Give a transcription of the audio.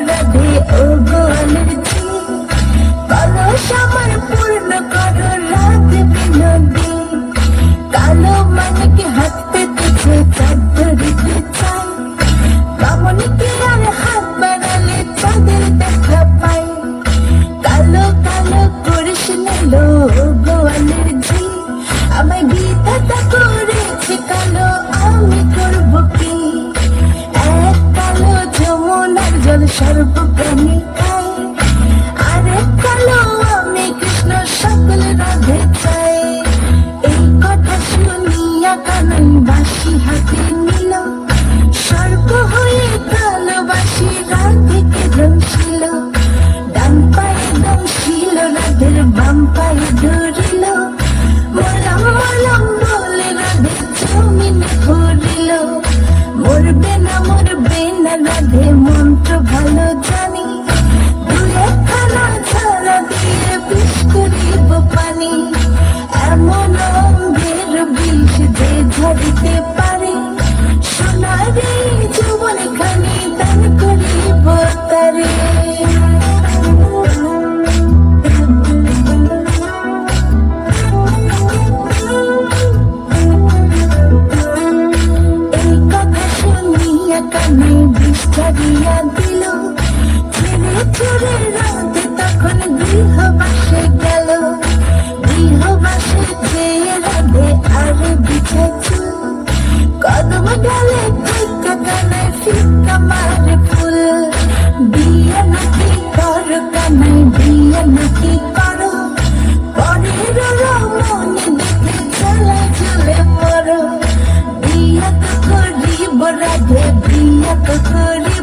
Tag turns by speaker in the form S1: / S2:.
S1: নবী ও গো সর্বপ্রাণী কদম ডালে ফিকা কানায় মারে ফুল বিয়ে নাকি কর কানায় বিয়ে নাকি করো পরের রমণী দেখে চলে চলে পড়ো বিয়ে তো করিব রাধে বিয়ে তো করিব